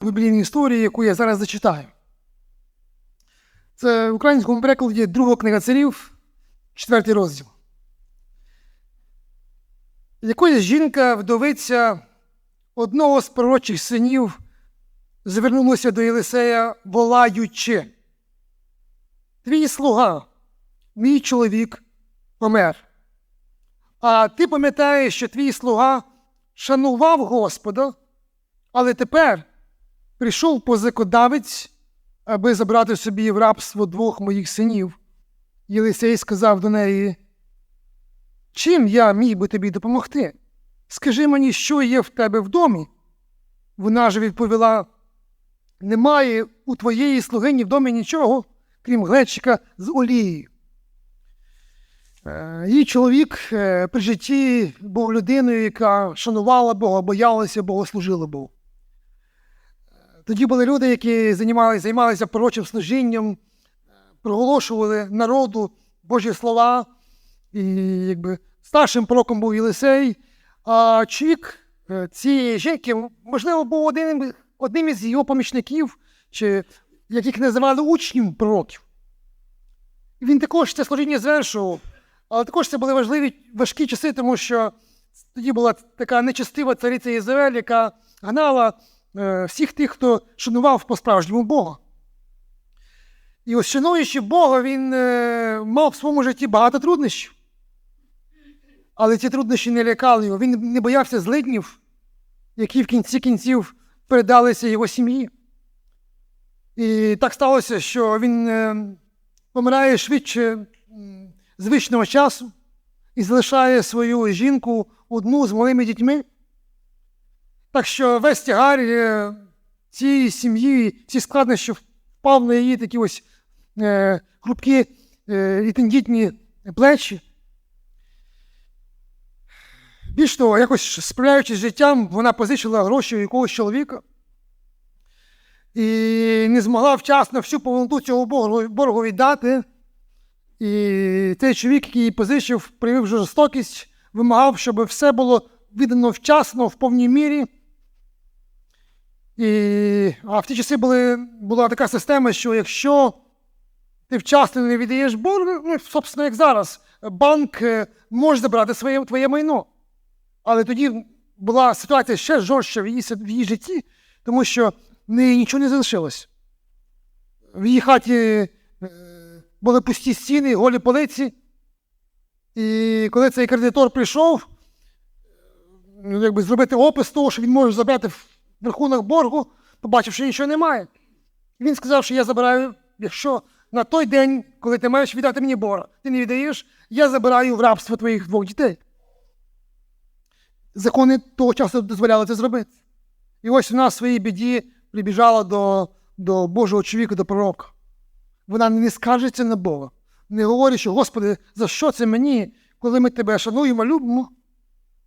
біблійну історію, яку я зараз зачитаю. Це в українському перекладі друга книга царів, четвертий розділ. Якоїсь жінка, вдовиця одного з пророчих синів, звернулася до Єлисея, волаючи. Твій слуга, мій чоловік, помер. А ти пам'ятаєш, що твій слуга шанував Господа, але тепер прийшов позакодавець, аби забрати собі в рабство двох моїх синів. Єлисей сказав до неї, чим я міг би тобі допомогти? Скажи мені, що є в тебе в домі? Вона ж відповіла: немає у твоєї слугині в домі нічого, крім глечика з олією. Е, Її чоловік е, при житті був людиною, яка шанувала Бога, боялася Бога, служила Богу. Тоді були люди, які займалися, займалися пророчим служінням, проголошували народу Божі слова. І якби старшим пророком був Єлисей, а чоловік е, цієї жінки, можливо, був одним, одним із його помічників, чи яких називали учнів пророків. Він також це служіння звершував, але також це були важливі важкі часи, тому що тоді була така нечестива цариця Ізраїль, яка гнала всіх тих, хто шанував по-справжньому Бога. І ось шануючи Бога, він е, мав в своєму житті багато труднощів. Але ці труднощі не лякали його. Він не боявся злиднів, які в кінці кінців передалися його сім'ї. І так сталося, що він е, помирає швидше звичного часу і залишає свою жінку одну з малими дітьми. Так що весь тягар е, цієї сім'ї, ці складнощі впав на її такі ось е, хрупкі е, і плечі. Більш того, якось справляючись з життям, вона позичила гроші у якогось чоловіка і не змогла вчасно всю повноту цього боргу, боргу віддати. І цей чоловік, який її позичив, проявив жорстокість, вимагав, щоб все було віддано вчасно, в повній мірі. І, а в ті часи були, була така система, що якщо ти вчасно не віддаєш борг, ну, собственно, як зараз, банк е, може забрати своє, твоє майно. Але тоді була ситуація ще жорстча в її, в її житті, тому що в неї нічого не залишилось. В її хаті е, були пусті стіни, голі полиці. І коли цей кредитор прийшов, ну, якби зробити опис того, що він може забрати в рахунок боргу, побачив, що нічого немає. Він сказав, що я забираю, якщо на той день, коли ти маєш віддати мені борг, ти не віддаєш, я забираю в рабство твоїх двох дітей. Закони того часу дозволяли це зробити. І ось вона в своїй біді прибіжала до, до Божого чоловіка, до пророка. Вона не скаржиться на Бога, не говорить, що Господи, за що це мені, коли ми тебе шануємо, любимо.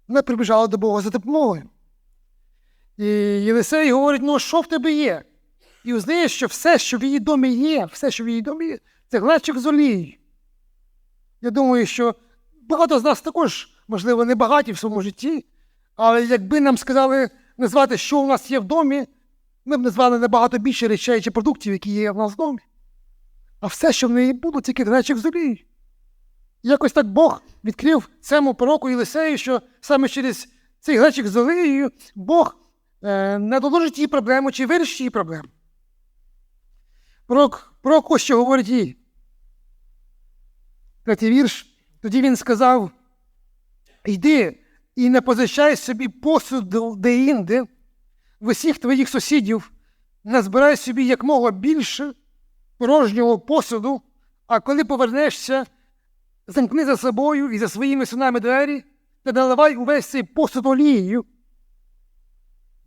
Вона прибіжала до Бога за допомогою. І Єлисей говорить: ну, що в тебе є? І узнає, що все, що в її домі є, все, що в її домі є, це глечик з олією. Я думаю, що багато з нас також, можливо, не багаті в своєму житті, але якби нам сказали назвати, що у нас є в домі, ми б назвали набагато більше речей чи продуктів, які є в нас в домі. А все, що в неї було, тільки глечик з олією. Якось так Бог відкрив цьому пророку Єлисею, що саме через цей глечик з олією Бог не доложить їй проблему чи вирішить її проблему. Пророк, пророк ось що говорить їй. Третій вірш. Тоді він сказав: Йди і не позичай собі посуд де-інде, в усіх твоїх сусідів, назбирай собі якмога більше порожнього посуду, а коли повернешся, замкни за собою і за своїми синами двері та наливай увесь цей посуд олією,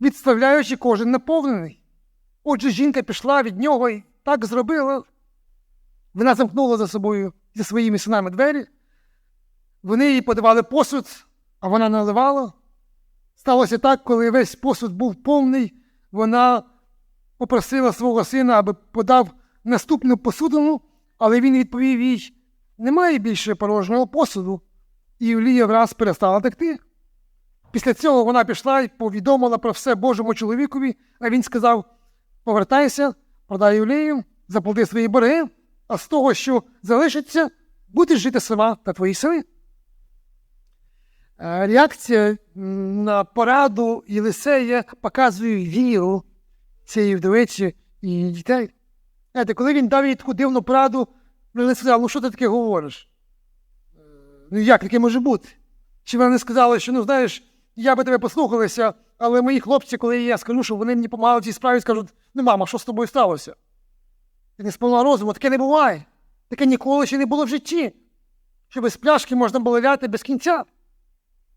відставляючи кожен наповнений. Отже, жінка пішла від нього і так зробила. Вона замкнула за собою зі своїми синами двері. Вони їй подавали посуд, а вона наливала. Сталося так, коли весь посуд був повний, вона попросила свого сина, аби подав наступну посудину, але він відповів їй: немає більше порожнього посуду, і олія враз перестала текти. Після цього вона пішла і повідомила про все Божому чоловікові, а він сказав: повертайся, продай олію, заплати свої борги, а з того, що залишиться, будеш жити сама та твої сини. Е, Реакція на пораду Єлисея показує віру цієї вдовиці і дітей. Знаєте, коли він дав їй таку дивну пораду, вона сказала, ну що ти таке говориш? Е, Ну як таке може бути? Чи вона не сказала, що ну знаєш, я би тебе послухалася, але мої хлопці, коли я скажу, що вони мені допомагали в цій справі, скажуть, ну мама, що з тобою сталося? Ти не сповна розуму, таке не буває. Таке ніколи ще не було в житті. Що без пляшки можна було ляти без кінця.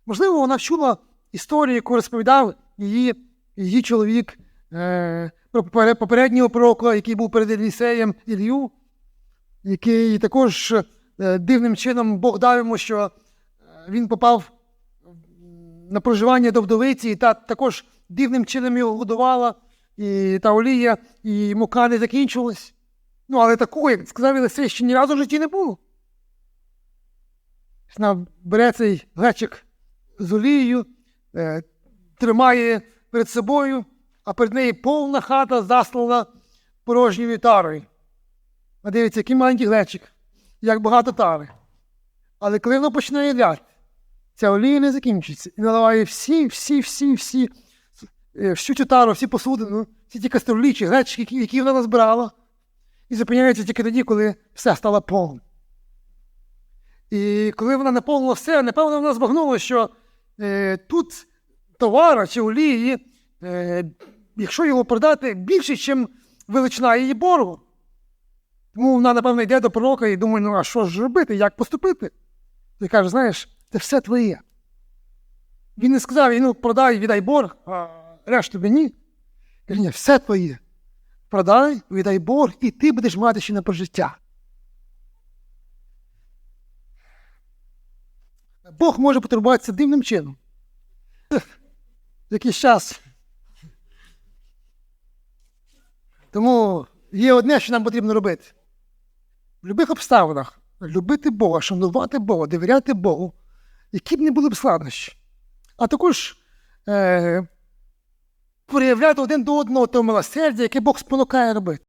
Можливо, вона чула історію, яку розповідав її, її чоловік е, про попере- попереднього пророка, який був перед Елісеєм Ілью, який також е, дивним чином Бог дав йому, що е, він попав на проживання до вдовиці, і та також дивним чином його годувала, і та олія, і мука не закінчилась. Ну, але такого, як сказав Єлисей, ще ні разу в житті не було. Вона бере цей глечик з олією, е, тримає перед собою, а перед нею повна хата заслана порожньою тарою. А дивіться, який маленький глечик, як багато тари. Але коли воно починає ляти, ця олія не закінчиться. І наливає всі, всі, всі, всі, е, всю цю тару, всі посудину, всі ті каструлі чи глечики, які, вона назбирала, і зупиняється тільки тоді, коли все стало повним. І коли вона наповнила все, напевно, вона збагнула, що е, тут товара чи олії, е, якщо його продати, більше, ніж величина її боргу. Тому вона, напевно, йде до пророка і думає, ну а що ж робити, як поступити? Той каже, знаєш, це все твоє. Він не сказав, ну продай, віддай борг, а решту мені. Каже, ні, все твоє. Продай, віддай борг, і ти будеш мати ще на прожиття. Бог може потурбуватися дивним чином. Якийсь час. Тому є одне, що нам потрібно робити. В будь-яких обставинах любити Бога, шанувати Бога, довіряти Богу, які б не були б складнощі. А також е, проявляти один до одного те милосердя, яке Бог спонукає робити.